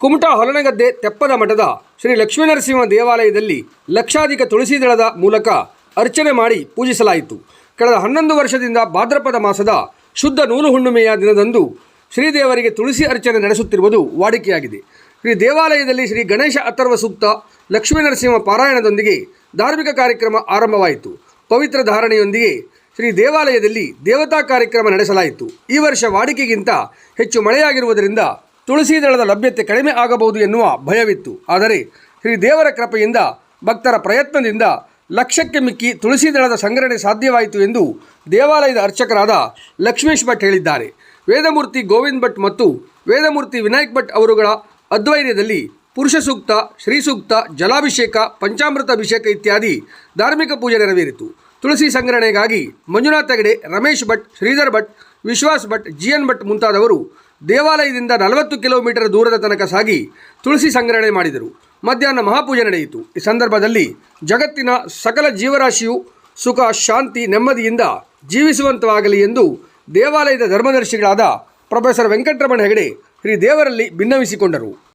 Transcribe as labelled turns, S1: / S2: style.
S1: ಕುಮಟಾ ಹೊಲನಗದ್ದೆ ತೆಪ್ಪದ ಮಠದ ಶ್ರೀ ಲಕ್ಷ್ಮೀನರಸಿಂಹ ದೇವಾಲಯದಲ್ಲಿ ಲಕ್ಷಾಧಿಕ ತುಳಸಿ ದಳದ ಮೂಲಕ ಅರ್ಚನೆ ಮಾಡಿ ಪೂಜಿಸಲಾಯಿತು. ಕಳೆದ ಹನ್ನೊಂದು ವರ್ಷದಿಂದ ಭಾದ್ರಪದ ಮಾಸದ ಶುದ್ಧ ನೂಲು ಹುಣ್ಣಿಮೆಯ ದಿನದಂದು ಶ್ರೀದೇವರಿಗೆ ತುಳಸಿ ಅರ್ಚನೆ ನಡೆಸುತ್ತಿರುವುದು ವಾಡಿಕೆಯಾಗಿದೆ. ಶ್ರೀ ದೇವಾಲಯದಲ್ಲಿ ಶ್ರೀ ಗಣೇಶ ಅಥರ್ವ ಸೂಕ್ತ ಲಕ್ಷ್ಮೀನರಸಿಂಹ ಪಾರಾಯಣದೊಂದಿಗೆ ಧಾರ್ಮಿಕ ಕಾರ್ಯಕ್ರಮ ಆರಂಭವಾಯಿತು. ಪವಿತ್ರ ಧಾರಣೆಯೊಂದಿಗೆ ಶ್ರೀ ದೇವಾಲಯದಲ್ಲಿ ದೇವತಾ ಕಾರ್ಯಕ್ರಮ ನಡೆಸಲಾಯಿತು. ಈ ವರ್ಷ ವಾಡಿಕೆಗಿಂತ ಹೆಚ್ಚು ಮಳೆಯಾಗಿರುವುದರಿಂದ ತುಳಸಿ ದಳದ ಲಭ್ಯತೆ ಕಡಿಮೆ ಆಗಬಹುದು ಎನ್ನುವ ಭಯವಿತ್ತು. ಆದರೆ ಶ್ರೀ ದೇವರ ಕೃಪೆಯಿಂದ, ಭಕ್ತರ ಪ್ರಯತ್ನದಿಂದ ಲಕ್ಷಕ್ಕೆ ಮಿಕ್ಕಿ ತುಳಸಿ ದಳದ ಸಂಗ್ರಹಣೆ ಸಾಧ್ಯವಾಯಿತು ಎಂದು ದೇವಾಲಯದ ಅರ್ಚಕರಾದ ಲಕ್ಷ್ಮೇಶ್ ಭಟ್ ಹೇಳಿದ್ದಾರೆ. ವೇದಮೂರ್ತಿ ಗೋವಿಂದ್ ಭಟ್ ಮತ್ತು ವೇದಮೂರ್ತಿ ವಿನಾಯಕ್ ಭಟ್ ಅವರುಗಳ ಅಧ್ವೈರ್ಯದಲ್ಲಿ ಪುರುಷ ಸೂಕ್ತ ಶ್ರೀ ಸೂಕ್ತ, ಜಲಾಭಿಷೇಕ, ಪಂಚಾಮೃತ ಅಭಿಷೇಕ ಇತ್ಯಾದಿ ಧಾರ್ಮಿಕ ಪೂಜೆ ನೆರವೇರಿತು. ತುಳಸಿ ಸಂಗ್ರಹಣೆಗಾಗಿ ಮಂಜುನಾಥ ಹೆಗಡೆ, ರಮೇಶ್ ಭಟ್, ಶ್ರೀಧರ್ ಭಟ್, ವಿಶ್ವಾಸ್ ಭಟ್, ಜಿ ಎನ್ ಭಟ್ ಮುಂತಾದವರು ದೇವಾಲಯದಿಂದ ನಲವತ್ತು ಕಿಲೋಮೀಟರ್ ದೂರದ ತನಕ ಸಾಗಿ ತುಳಸಿ ಸಂಗ್ರಹಣೆ ಮಾಡಿದರು. ಮಧ್ಯಾಹ್ನ ಮಹಾಪೂಜೆ ನಡೆಯಿತು. ಈ ಸಂದರ್ಭದಲ್ಲಿ ಜಗತ್ತಿನ ಸಕಲ ಜೀವರಾಶಿಯು ಸುಖ, ಶಾಂತಿ, ನೆಮ್ಮದಿಯಿಂದ ಜೀವಿಸುವಂತವಾಗಲಿ ಎಂದು ದೇವಾಲಯದ ಧರ್ಮದರ್ಶಿಗಳಾದ ಪ್ರೊಫೆಸರ್ ವೆಂಕಟರಮಣ ಹೆಗಡೆ ಶ್ರೀ ದೇವರಲ್ಲಿ ಭಿನ್ನವಿಸಿಕೊಂಡರು